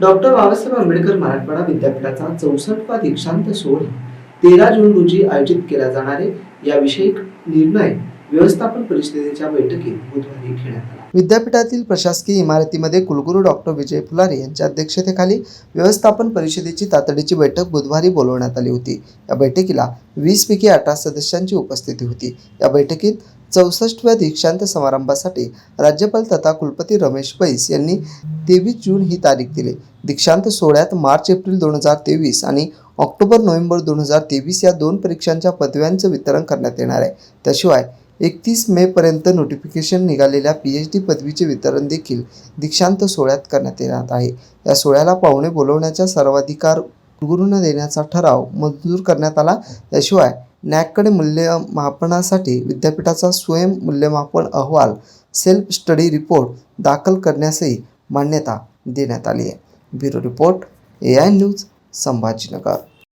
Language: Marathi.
डॉक्टर बाबासाहेब आंबेडकर मराठवाडा विद्यापीठाचा चौसष्टवा दीक्षांत सोहळा तेरा जून रोजी आयोजित केला जाणारे आहे याविषयी निर्णय व्यवस्थापन परिषदेच्या बैठकीत बुधवारी घेण्यात आला. विद्यापीठातील प्रशासकीय इमारतीमध्ये कुलगुरू डॉक्टर विजय फुलारे यांच्या अध्यक्षतेखाली व्यवस्थापन परिषदेची तातडीची बैठक बुधवारी बोलवण्यात आली होती. या बैठकीला वीसपैकी अठरा सदस्यांची उपस्थिती होती. या बैठकीत चौसष्टव्या दीक्षांत समारंभासाठी राज्यपाल तथा कुलपती रमेश बैस यांनी तेवीस जून ही तारीख दिली. दीक्षांत सोहळ्यात मार्च एप्रिल दोन हजार तेवीस आणि ऑक्टोबर नोव्हेंबर दोन हजार तेवीस या दोन परीक्षांच्या पदव्यांचं वितरण करण्यात येणार आहे. त्याशिवाय एकतीस मेपर्यंत नोटिफिकेशन निघालेल्या पी एच डी पदवीचे वितरण देखील दीक्षांत सोहळ्यात करण्यात येणार आहे. या सोहळ्याला पाहुणे बोलवण्याचा सर्वाधिकार कुलगुरूंना देण्याचा ठराव मंजूर करण्यात आला. त्याशिवाय नॅककडे मूल्यमापनासाठी विद्यापीठाचा स्वयं मूल्यमापन अहवाल सेल्फ स्टडी रिपोर्ट दाखल करण्यासही मान्यता देण्यात आली आहे. Bureau report A I news Sambhajinagar.